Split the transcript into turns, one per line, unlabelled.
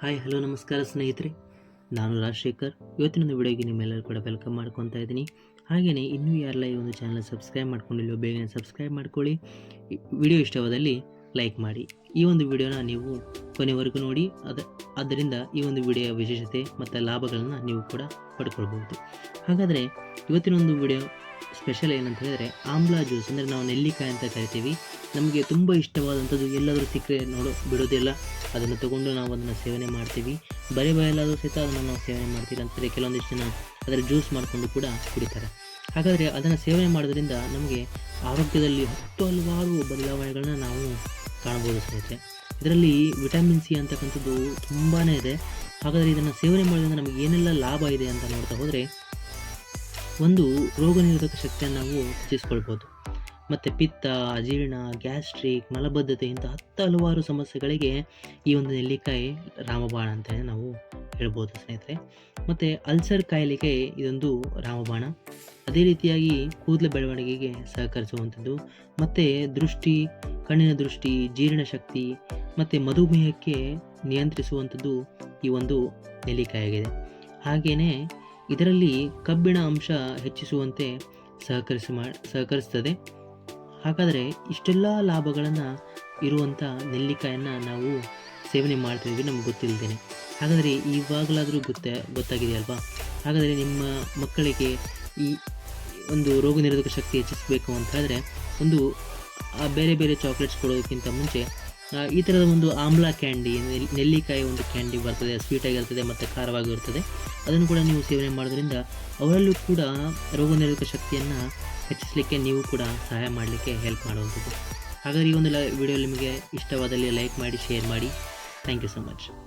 Hi, hello, ನಮಸ್ಕಾರ ಸ್ನೇಹಿತರೆ. ನಾನು ರಾಜಶೇಖರ್. ಇವತ್ತಿನ ಒಂದು ವಿಡಿಯೋಗೆ ನಿಮ್ಮೆಲ್ಲರೂ ಕೂಡ ವೆಲ್ಕಮ್ ಮಾಡ್ಕೊತಾ ಇದ್ದೀನಿ. ಹಾಗೆಯೇ ಇನ್ನೂ ಯಾರೆಲ್ಲ ಈ ಒಂದು ಚಾನಲ್ ಸಬ್ಸ್ಕ್ರೈಬ್ ಮಾಡ್ಕೊಂಡಿಲ್ಲೋ ಬೇಗನೆ ಸಬ್ಸ್ಕ್ರೈಬ್ ಮಾಡ್ಕೊಳ್ಳಿ. ವಿಡಿಯೋ ಇಷ್ಟವಾದಲ್ಲಿ ಲೈಕ್ ಮಾಡಿ. ಈ ಒಂದು ವಿಡಿಯೋನ ನೀವು ಕೊನೆವರೆಗೂ ನೋಡಿ. ಅದ, ಆದ್ದರಿಂದ ಈ ಒಂದು ವಿಡಿಯೋ ವಿಶೇಷತೆ ಮತ್ತು ಲಾಭಗಳನ್ನು ನೀವು ಕೂಡ ಪಡ್ಕೊಳ್ಬೋದು ಹಾಗಾದರೆ ಇವತ್ತಿನ ಒಂದು ವಿಡಿಯೋ ಸ್ಪೆಷಲ್ ಏನಂತ ಹೇಳಿದ್ರೆ ಆಮ್ಲಾ ಜ್ಯೂಸ್ ಅಂದರೆ ನಾವು ನೆಲ್ಲಿಕಾಯಿ ಅಂತ ಕರಿತೀವಿ. ನಮಗೆ ತುಂಬ ಇಷ್ಟವಾದಂಥದ್ದು ಎಲ್ಲಾದರೂ ಸಿಕ್ಕರೆ ನೋಡು, ಬಿಡೋದಿಲ್ಲ. ಅದನ್ನು ತಗೊಂಡು ನಾವು ಅದನ್ನು ಸೇವನೆ ಮಾಡ್ತೀವಿ. ಬರೀ ಬಯಲಾದರೂ ಸಹಿತ ಅದನ್ನು ನಾವು ಸೇವನೆ ಮಾಡ್ತೀವಿ. ಅಂತಂದರೆ ಕೆಲವೊಂದಿಷ್ಟು ಜನ ಅದರ ಜ್ಯೂಸ್ ಮಾಡಿಕೊಂಡು ಕೂಡ ಕುಡಿತಾರೆ. ಹಾಗಾದರೆ ಅದನ್ನು ಸೇವನೆ ಮಾಡೋದ್ರಿಂದ ನಮಗೆ ಆರೋಗ್ಯದಲ್ಲಿ ಹತ್ತು ಹಲವಾರು ಬದಲಾವಣೆಗಳನ್ನ ನಾವು ಕಾಣ್ಬೋದು ಸ್ನೇಹಿತರೆ. ಇದರಲ್ಲಿ ವಿಟಮಿನ್ ಸಿ ಅಂತಕ್ಕಂಥದ್ದು ತುಂಬಾ ಇದೆ. ಹಾಗಾದರೆ ಇದನ್ನು ಸೇವನೆ ಮಾಡೋದ್ರಿಂದ ನಮಗೆ ಏನೆಲ್ಲ ಲಾಭ ಇದೆ ಅಂತ ನೋಡ್ತಾ ಹೋದರೆ, ಒಂದು ರೋಗ ನಿರೋಧಕ ಶಕ್ತಿಯನ್ನು ನಾವು ಹೆಚ್ಚಿಸ್ಕೊಳ್ಬೋದು. ಮತ್ತು ಪಿತ್ತ ಅಜೀರ್ಣ ಗ್ಯಾಸ್ಟ್ರಿಕ್ ಮಲಬದ್ಧತೆ ಇಂಥ ಹತ್ತು ಹಲವಾರು ಸಮಸ್ಯೆಗಳಿಗೆ ಈ ಒಂದು ನೆಲ್ಲಿಕಾಯಿ ರಾಮಬಾಣ ಅಂತ ನಾವು ಹೇಳ್ಬೋದು ಸ್ನೇಹಿತರೆ. ಮತ್ತು ಅಲ್ಸರ್ ಕಾಯಿಲೆಗೆ ಇದೊಂದು ರಾಮಬಾಣ. ಅದೇ ರೀತಿಯಾಗಿ ಕೂದಲ ಬೆಳವಣಿಗೆಗೆ ಸಹಕರಿಸುವಂಥದ್ದು. ಮತ್ತು ದೃಷ್ಟಿ, ಕಣ್ಣಿನ ದೃಷ್ಟಿ ಜೀರ್ಣಶಕ್ತಿ ಮತ್ತು ಮಧುಮೇಹಕ್ಕೆ ನಿಯಂತ್ರಿಸುವಂಥದ್ದು ಈ ಒಂದು ನೆಲ್ಲಿಕಾಯಾಗಿದೆ ಹಾಗೆಯೇ ಇದರಲ್ಲಿ ಕಬ್ಬಿಣ ಅಂಶ ಹೆಚ್ಚಿಸುವಂತೆ ಸಹಕರಿಸಿ ಮಾ, ಸಹಕರಿಸ್ತದೆ. ಹಾಗಾದರೆ ಇಷ್ಟೆಲ್ಲ ಲಾಭಗಳನ್ನು ಇರುವಂಥ ನೆಲ್ಲಿಕಾಯನ್ನು ನಾವು ಸೇವನೆ ಮಾಡ್ತಿದ್ವಿ ನಮ್ಗೆ ಗೊತ್ತಿಲ್ಲದೇನೆ ಹಾಗಾದರೆ ಇವಾಗಲಾದರೂ ಗೊತ್ತ, ಗೊತ್ತಾಗಿದೆಯಲ್ವಾ? ಹಾಗಾದರೆ ನಿಮ್ಮ ಮಕ್ಕಳಿಗೆ ಈ ಒಂದು ರೋಗ ನಿರೋಧಕ ಶಕ್ತಿ ಹೆಚ್ಚಿಸಬೇಕು ಅಂತ ಹೇಳಿದ್ರೆ ಒಂದು ಬೇರೆ ಬೇರೆ ಚಾಕ್ಲೇಟ್ಸ್ ಕೊಡೋದಕ್ಕಿಂತ ಮುಂಚೆ ಈ ಥರದ ಒಂದು ಆಮ್ಲ ಕ್ಯಾಂಡಿ ನೆಲ್ಲಿಕಾಯಿ ಒಂದು ಕ್ಯಾಂಡಿ ಬರ್ತದೆ ಸ್ವೀಟಾಗಿರ್ತದೆ ಮತ್ತು ಖಾರವಾಗಿರ್ತದೆ ಅದನ್ನು ಕೂಡ ನೀವು ಸೇವನೆ ಮಾಡೋದ್ರಿಂದ ಅವರಲ್ಲೂ ಕೂಡ ರೋಗ ನಿರೋಧಕ ಶಕ್ತಿಯನ್ನು ಹೆಚ್ಚಿಸಲಿಕ್ಕೆ ನೀವು ಕೂಡ ಸಹಾಯ ಮಾಡಲಿಕ್ಕೆ ಹೆಲ್ಪ್ ಮಾಡುವಂಥದ್ದು. ಹಾಗಾಗಿ ಈ ಒಂದು ಲ ವಿಡಿಯೋ ನಿಮಗೆ ಇಷ್ಟವಾದಲ್ಲಿ ಲೈಕ್ ಮಾಡಿ ಶೇರ್ ಮಾಡಿ. Thank you so much